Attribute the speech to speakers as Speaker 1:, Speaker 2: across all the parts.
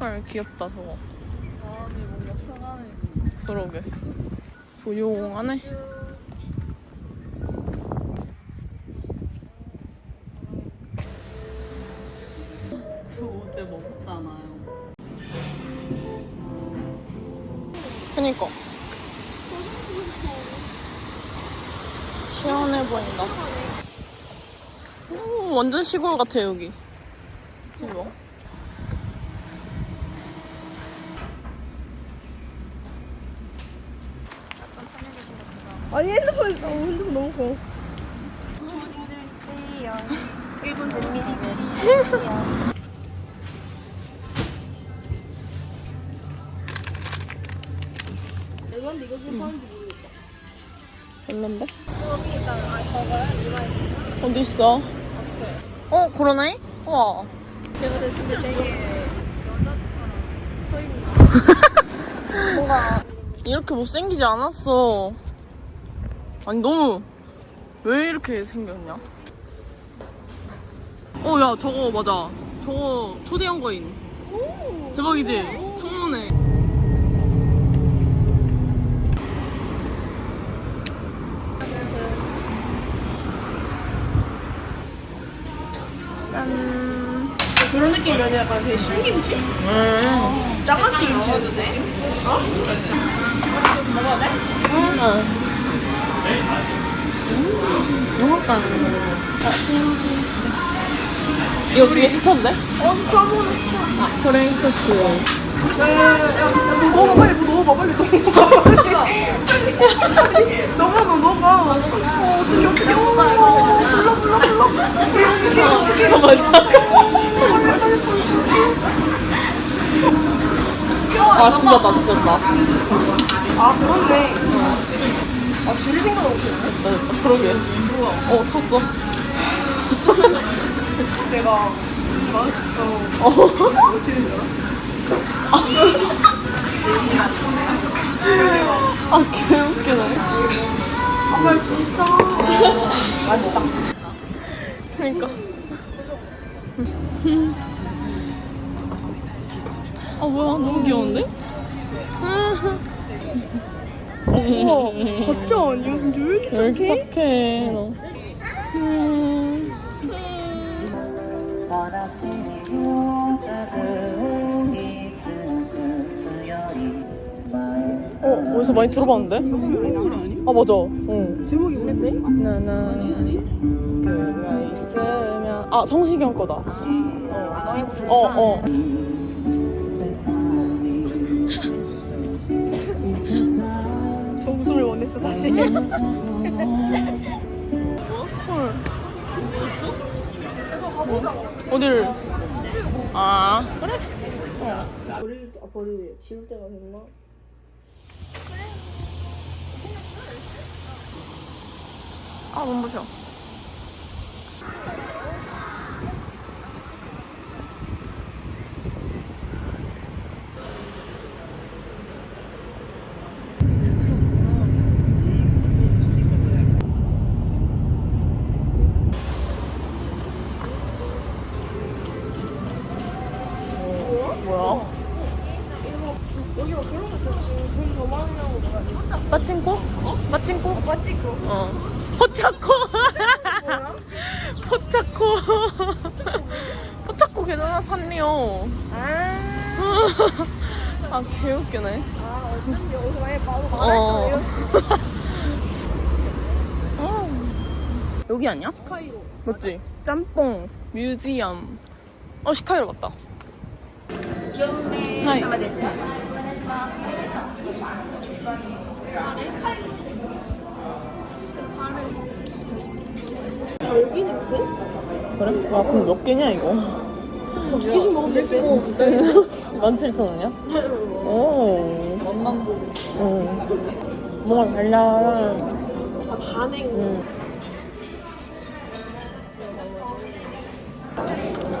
Speaker 1: 헐 귀엽다 저거.
Speaker 2: 마음이 뭔가 편안해.
Speaker 1: 그러게. 조용하네.
Speaker 2: 저 어제 먹잖아요.
Speaker 1: 그니까. 시원해 보인다. 오, 완전 시골 같아 여기. 이거.
Speaker 3: 아니 핸드폰 어, 핸드폰 너무 커. 일본데 이거 좀 사는지 모르겠다.
Speaker 1: 별론데? 어디 있어? 어 그러네? 우와.
Speaker 3: 제가 내 실제 되게 여자처럼 서 있는.
Speaker 1: 이렇게 못생기지 않았어. 아니 너무 왜 이렇게 생겼냐? 어 야 저거 맞아. 저거 초대형 거인. 대박이지? 창문에. 짠.
Speaker 3: 그런 느낌이라 약간 되게 신김치?
Speaker 1: 음.
Speaker 3: 짜파티 김치.
Speaker 1: 응. 영악관. 이거 뒤에 시켜도 돼?
Speaker 3: 어, 사보는 시켜.
Speaker 1: 아, 프레 이토츠.
Speaker 3: 야야야 넣어봐 빨리 뭐 넣어봐 빨리 넣어봐 빨리. 넣어봐 너 넣어봐 어 어떻게 어떻게 어. 불러 불러 불러.
Speaker 1: 맞아. 아, 지졌다, 지졌다.
Speaker 3: 아 그렇네. 아 줄이 생각 없네
Speaker 1: 어, 그러게. 어, 탔어.
Speaker 3: 내가 맛있어
Speaker 1: 어.
Speaker 3: 어떻게 알아?
Speaker 1: 아, 개웃기네.
Speaker 3: 정말 진짜 맛있다
Speaker 1: 그러니까. 아, 뭐야. 너무 귀여운데?
Speaker 3: 우와 가짜 아니야 근데 왜 이렇게
Speaker 1: 왜 이렇게
Speaker 3: 착해?
Speaker 1: 착해, 너. 음. 어, 어디서 많이 들어봤는데? 아, 맞아. 응.
Speaker 3: 제목이 뭔데?
Speaker 1: 나나 아니 아니 그가 있으면 아 성시경 거다 어. 어, 어.
Speaker 3: 저 웃음을 원했어 사실
Speaker 1: 어디를 아 그래?
Speaker 3: 버릴 아 버릴 지울 때가 됐나?
Speaker 1: 아 눈부셔 하나 샀네요
Speaker 3: 아,
Speaker 1: 아 개웃기네
Speaker 3: 아 어쩐지 여기서 만약에 바로
Speaker 1: 어.
Speaker 3: 말할 거예요
Speaker 1: 여기 아니야?
Speaker 3: 카이로
Speaker 1: 맞지? 짬뽕 뮤지엄 어 시카이로 맞다 하이
Speaker 3: 아 여기 냄새?
Speaker 1: 그래? 아 그럼 몇 개냐 이거?
Speaker 3: 두 개씩 먹으면 되지
Speaker 1: 17,000원이야? 오
Speaker 2: 맛만 보고.
Speaker 1: 어. 뭔가 달달한
Speaker 3: 아 단행
Speaker 1: 음.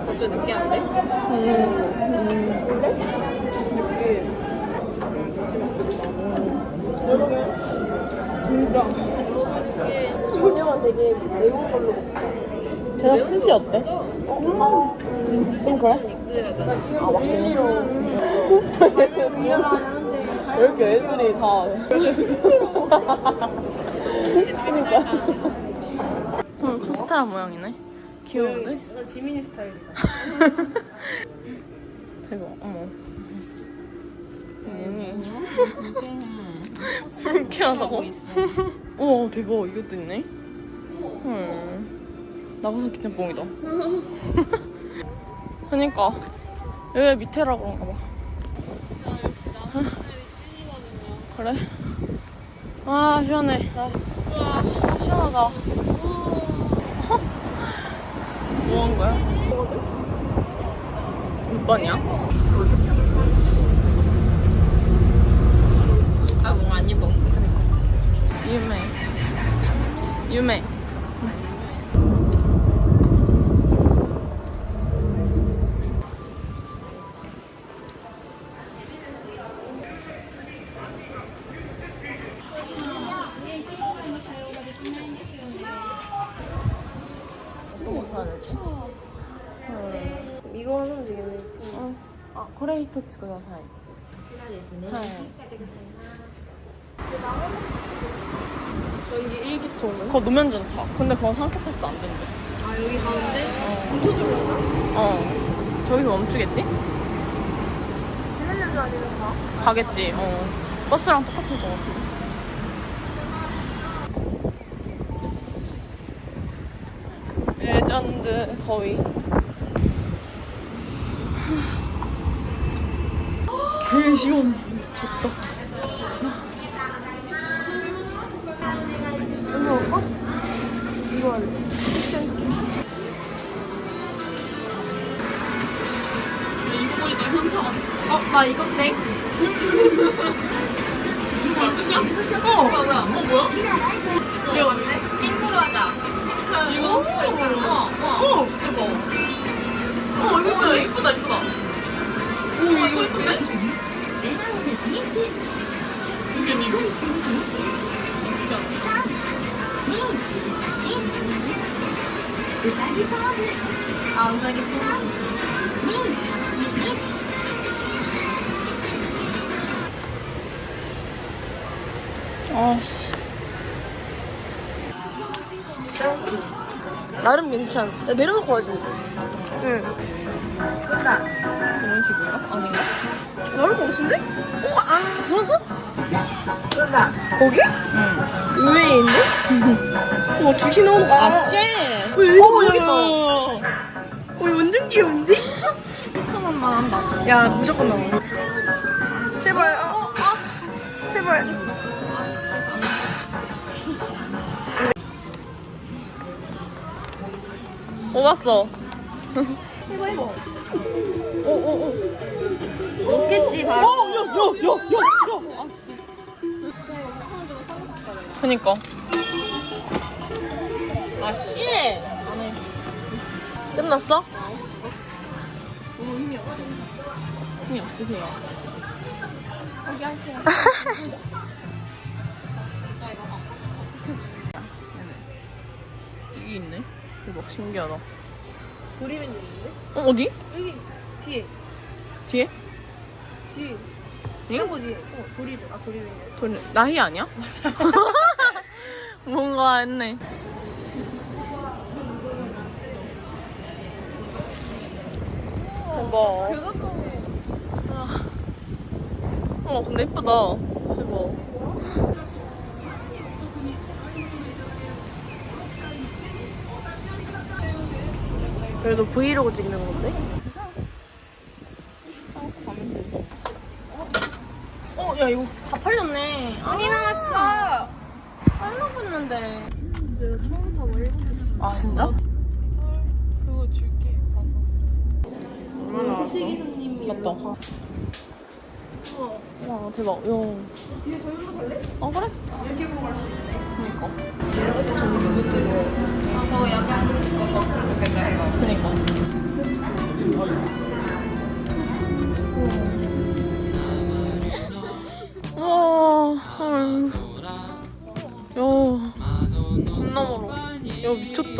Speaker 2: 진짜 느끼한데?
Speaker 3: 저녁은 되게 매운 걸로 먹자.
Speaker 1: 제가 스시 어때? 좀 그래? 아 맞긴 해. 왜 이렇게 애들이 다 그니까 응 카스테라 모양이네 귀여운데?
Speaker 3: 나 지민이 스타일이다.
Speaker 1: 대박 어머 얘니 불쾌하다고? 우와 대박 이것도 있네 헐 나가사키 짬뽕이다 그니까 여기 밑에라 그런가 봐 그래? 아 시원해 와 시원하다 뭐한 거야? 몇 번이야?
Speaker 2: 아, 뭔가 안 예뻐.
Speaker 1: 유메 유메
Speaker 3: 여기 가는데 멈춰준 건가?
Speaker 1: 어. 저기서 멈추겠지?
Speaker 3: 기다려줘 아니면 가?
Speaker 1: 가겠지. 어. 버스랑 똑같은 거 같아. 레전드 더위. 개 시원. 미쳤다.
Speaker 2: 어,
Speaker 3: 나 이거 땡.
Speaker 2: 뭐야, 끝이야? 어, 뭐야, 뭐야. 어, 뭐야? 이게 왔네? 핑크로 하자. 이거? 어, 어.
Speaker 3: 어,
Speaker 2: 대박. 어, 이거 뭐야? 이쁘다, 이쁘다. 오, 이거 예쁜데? 이게 이거? 어떻게? 아, 우사기 포즈.
Speaker 3: 나름 괜찮. 야, 내려놓고 가지. 응.
Speaker 1: 이런 식인가? 아닌가?
Speaker 3: 나름 같은데? 오, 아. 거기?
Speaker 1: 응.
Speaker 3: 의외에 있네? 와, 두시 나오는 거.
Speaker 1: 아, 씨!
Speaker 3: 어, 여기, 여기 있다. 어, 이거 완전 귀여운데?
Speaker 1: 5천원만 한다.
Speaker 3: 야, 무조건 나와. 제발. 어, 어. 제발.
Speaker 1: 오, 봤어.
Speaker 3: 해봐, 해봐.
Speaker 1: 오, 오, 오.
Speaker 2: 먹겠지, 바로.
Speaker 1: 어, 야, 야, 야, 야, 야. 아, 씨. 그니까. 아, 씨. 안 해. 끝났어?
Speaker 2: 너무 힘이 없어.
Speaker 1: 힘이 없으세요.
Speaker 2: 포기할게요.
Speaker 1: 대박, 신기하다.
Speaker 3: 도리맨 있는데?
Speaker 1: 어, 어디?
Speaker 3: 여기, 뒤에.
Speaker 1: 뒤에?
Speaker 3: 뒤에.
Speaker 1: 응?
Speaker 3: 창고 뒤에. 어, 도리맨. 아, 도리맨이야.
Speaker 1: 돌, 나희 아니야? 맞아. 뭔가 했네. 대박. 어, 근데 예쁘다. 대박.
Speaker 3: 그래도 브이로그 찍는 건데?
Speaker 1: 어, 야, 이거 다 팔렸네.
Speaker 2: 많이 남았어.
Speaker 1: 팔라고 했는데.
Speaker 3: 내가 처음 타고 일본.
Speaker 1: 아, 진짜?
Speaker 2: 그거 줄게.
Speaker 1: 얼마나?
Speaker 3: 택시 기사님이
Speaker 1: 맞다. 와 대박. 야. 뒤에 저기로 갈래? 어 그래? 이렇게 보고 갈수 있네. 그니까.
Speaker 2: 아, 더 약간 더 줬으면 좋겠다 이거.
Speaker 1: 그니까. 우와. 헐. 야. 겁나 멀어. 야 미쳤다.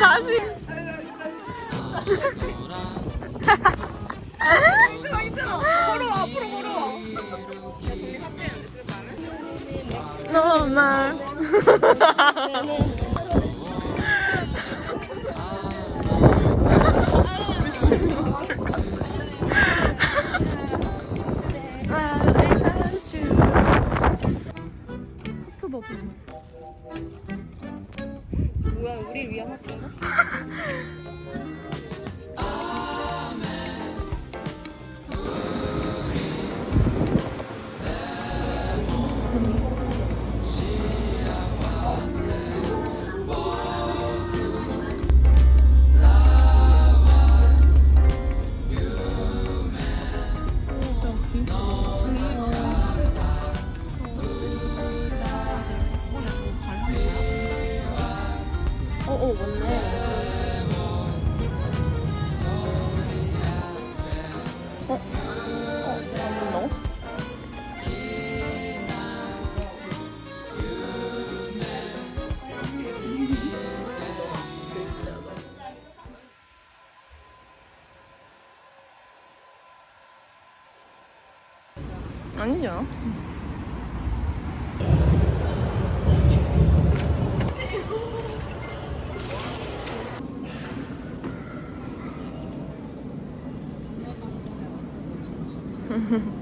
Speaker 1: 아니,
Speaker 2: 아니지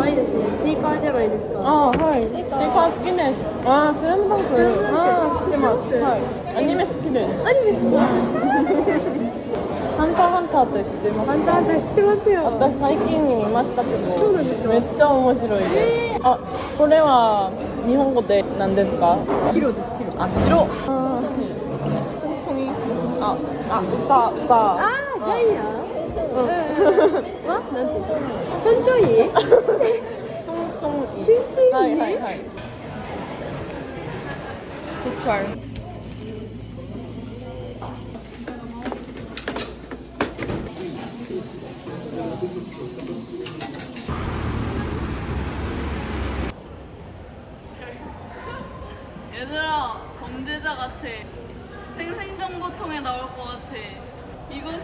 Speaker 4: 可愛いですね。チーカーじゃないですか。
Speaker 1: あはい。チーカー好きです。あスラムダンク。あ知ってます。はい。アニメ好きです。
Speaker 4: アニメ好き
Speaker 1: ハンターハンターって知ってます？
Speaker 4: ハンターハンター知ってますよ。
Speaker 1: 私最近見ましたけど
Speaker 4: そうなんです
Speaker 1: めっちゃ面白い、あこれは日本語で何ですか？
Speaker 4: 白です白。
Speaker 1: あ白。あああさあさ
Speaker 4: あ。あジャイアンうん。わなんてちょんちょい
Speaker 1: チョンチョンイ
Speaker 4: チョンチョンイ
Speaker 1: はいはいはい굿잘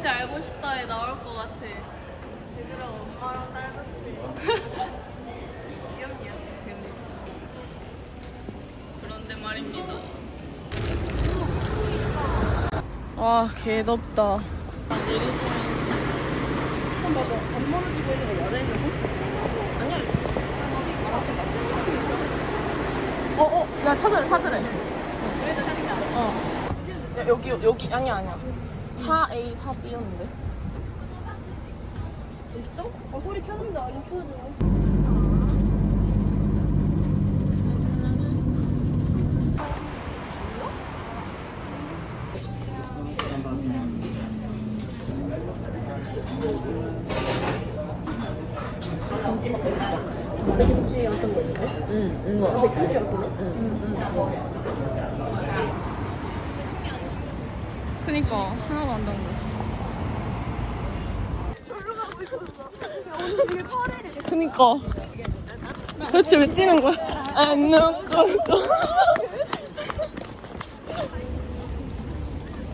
Speaker 5: 이것이 알고 싶다에 나올 것 같아 얘들아 엄마랑 딸 같아 귀엽냐 그런데 말입니다
Speaker 1: 와 개덥다
Speaker 3: 밥 먹어주고 있는 거 연예인 아니야. 알았어.
Speaker 1: 야 찾으래 찾으래. 그래도 찾자. 어. 야, 여기 여기 아니 아니야. 4A 4B였는데. 있어? 어 소리 켰는데 안 켜져. 응, 이거. 그니까 하나도 안 담고. 그니까. 도대체 왜 뛰는 거야? 안 넣고.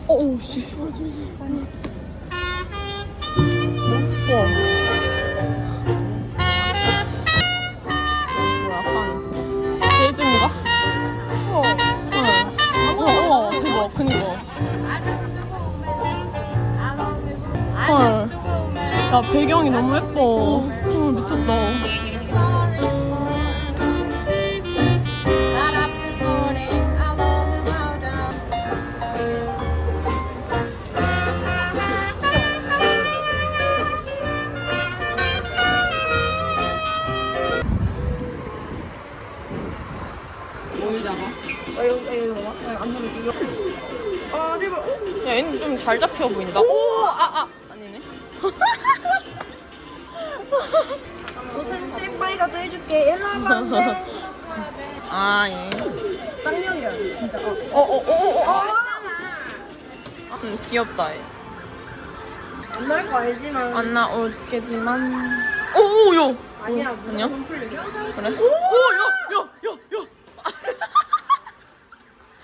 Speaker 1: 어우 씨. 배경이 너무 예뻐. 헐 미쳤다.
Speaker 3: 해줄게. 일로 와봐.
Speaker 1: 아, 예.
Speaker 3: 쌍년이야, 진짜. 어.
Speaker 1: 어, 어, 어, 어, 어. 음, 귀엽다, 얘.
Speaker 3: 안 나올 거 알지만.
Speaker 1: 안 나올게지만. 오, 오, 야.
Speaker 3: 아니야,
Speaker 1: 오, 아니야?
Speaker 3: 무조건 풀리죠?
Speaker 1: 그래? 오, 야, 야, 야, 야.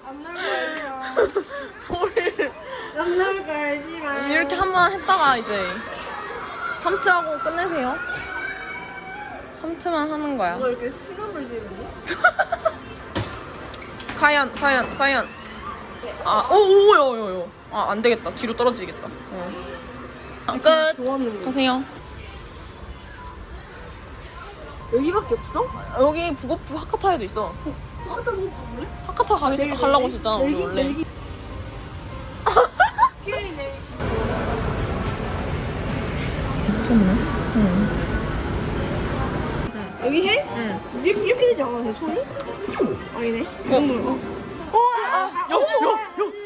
Speaker 3: 안 나올 거예요.
Speaker 1: 소리를.
Speaker 3: 안 나올 거 알지만.
Speaker 1: 이렇게 한 번 했다가 이제 3트하고 끝내세요. 3트만 하는 거야.
Speaker 3: 뭐 이렇게 실험을 지르니?
Speaker 1: 과연, 과연, 과연. 아, 오, 오, 요, 요, 요. 아, 안 되겠다. 뒤로 떨어지겠다. 어. 끝.
Speaker 3: 좋았는데.
Speaker 1: 가세요.
Speaker 3: 여기밖에 없어?
Speaker 1: 여기 북어프 하카타에도 있어.
Speaker 3: 아까 뭐 볼래?
Speaker 1: 하카타 가기 가려고 했잖아, 우리 원래.
Speaker 3: 내기.
Speaker 1: 미쳤네. 응.
Speaker 3: 여기 해?
Speaker 1: 응.
Speaker 3: 이렇게, 이렇게 되지 않아, 내 손이? 아니네. 그 정도로. 어, 아, 아,
Speaker 1: 야, 야, 야,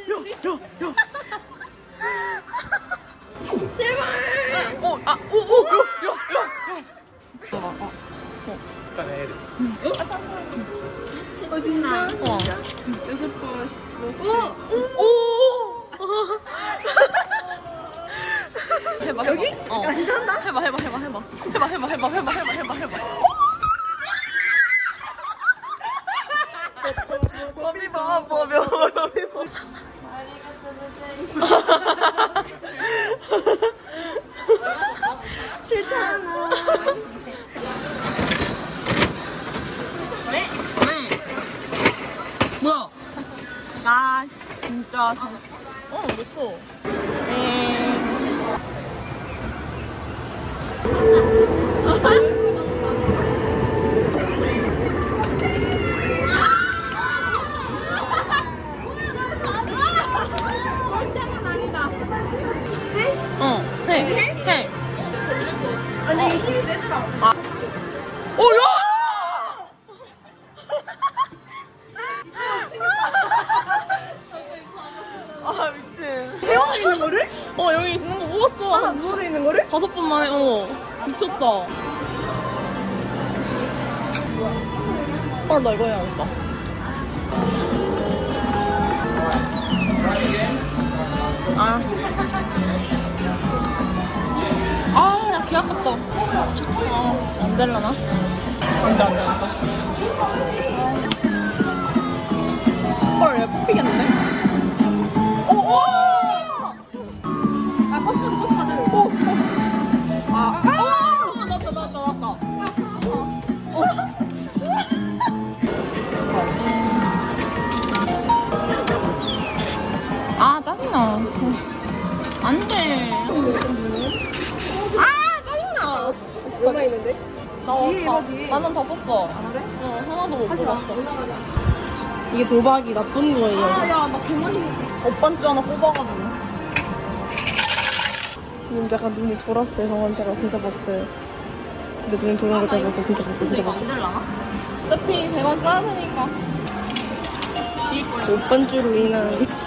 Speaker 1: 야, 야, 야.
Speaker 3: 제발!
Speaker 1: 어, 아, 오, 오, 야, 야, 야, 야. 어, 어.
Speaker 3: 어, 진짜?
Speaker 1: 어.
Speaker 3: 여섯 번, 십 번.
Speaker 1: 오! 해봐, 해봐.
Speaker 3: 여기?
Speaker 1: 어.
Speaker 3: 야, 진짜 한다?
Speaker 1: 해봐, 해봐, 해봐, 해봐. 해봐, 해봐, 해봐, 해봐, 해봐, 해봐, 해봐. 범이 봐, 범이 봐.
Speaker 3: 칠천원.
Speaker 1: 네? 뭐야? 아, 씨, 진짜. 장... 어, 됐어. 어. 미쳤다. 헐, 나 이거 해야겠다. 아. 아, 야, 개 아깝다. 아, 안 될라나? 안 돼, 안 돼, 안 돼. 헐, 얘 뽑히겠는데? 안 돼. 아, 짜증나.
Speaker 3: 얼마 있는데?
Speaker 1: 나
Speaker 3: 뒤에 입어, 뒤에.
Speaker 1: 만원 더 썼어.
Speaker 3: 아, 그래?
Speaker 1: 응, 하나도 못. 뽑았어.
Speaker 3: 이게 도박이 나쁜 거예요.
Speaker 1: 야나 개많이 오빤 쭈 하나 뽑아가지고
Speaker 3: 지금 약간 눈이 돌았어요. 방금 제가 진짜 봤어요. 진짜 눈이 도는 거 제가 봤어요. 진짜 봤어요. 진짜 봤어요.
Speaker 1: 될라나?
Speaker 3: 어차피 100원 써야 되니까. 오빤 주로 인한.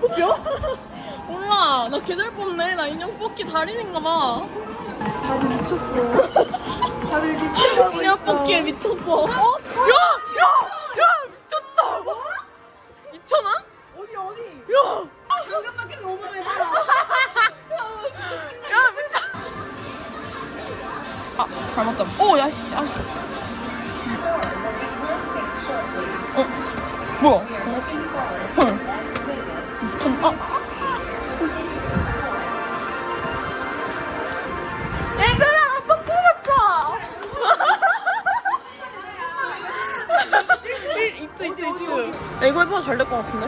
Speaker 3: 뽑혀?
Speaker 1: 몰라 나 개잘 뽑네 나 인형 뽑기 달인인가 봐
Speaker 3: 다들 미쳤어. 다들 미쳐가고
Speaker 1: 인형 뽑기에 미쳤어 어? 야! 야! 야! 미쳤다 2,000원?
Speaker 3: 어디, 어디?
Speaker 1: 야!
Speaker 3: 당근마켓 너무 해봐라.
Speaker 1: 야 미쳤 아 잘못 잡 오! 야 씨 아. 어? 뭐야? 헐 좀, 아. 얘들아, 또 뽑았어! 이트, 이트, 이트. 이거 해봐도 잘 될 것 같은데?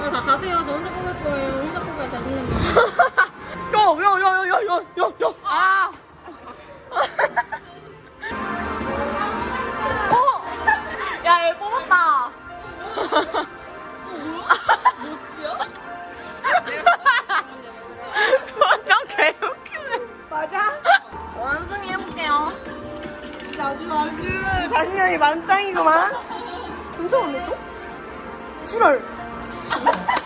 Speaker 5: 아, 다 가세요. 저 혼자 뽑을 거예요. 혼자 뽑아야 자신감
Speaker 1: 야, 야, 야, 야, 야, 야, 야, 야. 아!
Speaker 3: 아주 아주 자신감이 만땅이구만. 괜찮은데 또? 7월.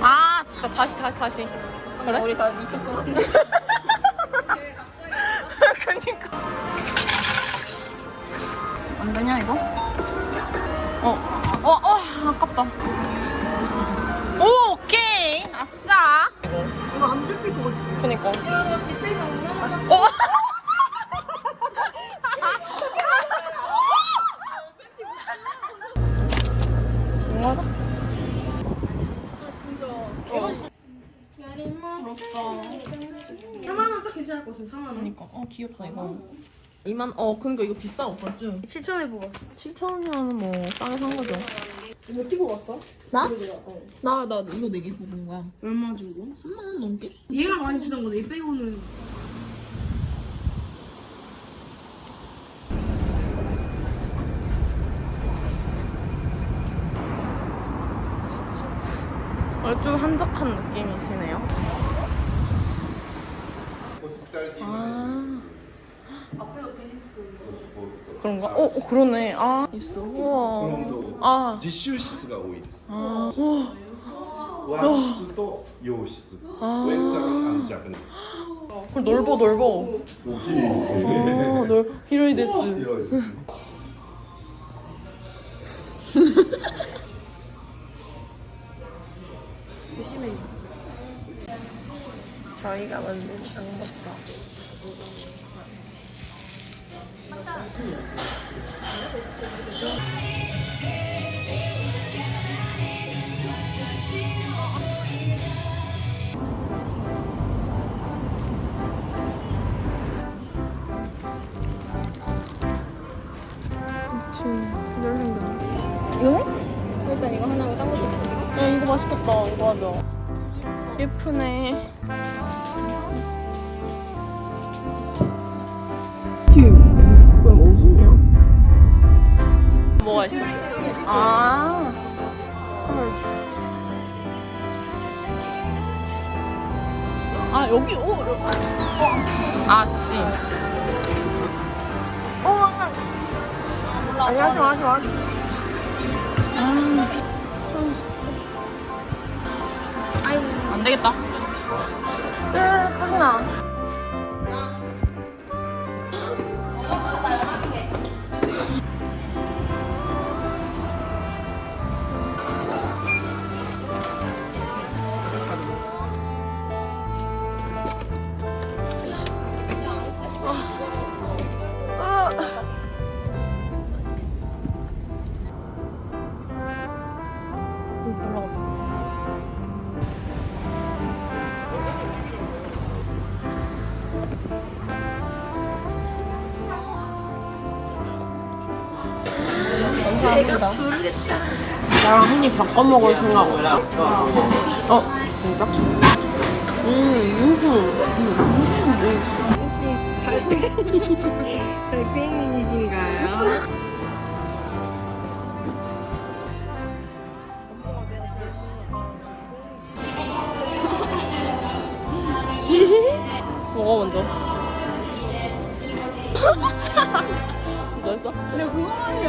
Speaker 1: 아, 진짜 다시, 다시, 다시. 그래?
Speaker 5: 우리 다 미쳤어.
Speaker 1: 그니까. 안 되냐, 이거? 어, 어, 어, 아깝다. 오, 그니까.
Speaker 5: 야,
Speaker 1: 어? 뭐하다? 부럽다.
Speaker 3: 4만 원 딱 괜찮을 것 같아. 4만 원.
Speaker 1: 그니까. 어, 귀엽다, 이거. 2만, 어, 그니까 이거 비싸, 오빠 좀.
Speaker 3: 7천에 뽑았어.
Speaker 1: 7,000원이면 뭐, 싸게 산 거죠.
Speaker 3: 이거 어떻게 뽑았어?
Speaker 1: 나?
Speaker 3: 어.
Speaker 1: 나, 나 이거 4개 뽑은 거야.
Speaker 3: 얼마 주고?
Speaker 1: 3만원 넘게?
Speaker 3: 얘가 많이 비싼 거네. 이 빼고는.
Speaker 1: 어, 좀 한적한 느낌이시네요. 아. 그런가? 어, 어, 그러네. 아, 있어. 우와.
Speaker 6: 本当
Speaker 1: 아,
Speaker 6: 実習室が多いです。
Speaker 1: 아, 우와.
Speaker 6: 和室と洋室。ウエスタンジャパニー
Speaker 1: 그럼 넓어, 넓어.
Speaker 6: ズ。大きい。
Speaker 1: 아, 넓, 히로이 데스.
Speaker 6: 広いです。
Speaker 3: 저희가 만든 장갑다.
Speaker 5: 일단 이거 하나고 딴 것도 먹을게.
Speaker 1: 야, 이거 맛있겠다. 이거 하자. 예쁘네. 있어? 아. 아, 여기, 오. 아, 씨.
Speaker 3: 아니, 하지 마, 하지 마.
Speaker 1: 안 되겠다.
Speaker 3: 으, 짜증나.
Speaker 1: 감사합니다.
Speaker 3: 나랑 한입 바꿔 먹을 생각 없어? 어? 진짜? 음, 음, 혹시 달팽이이신가요? 먹어 먼저. 맛있어? 근데 그거 말이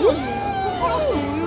Speaker 3: 응.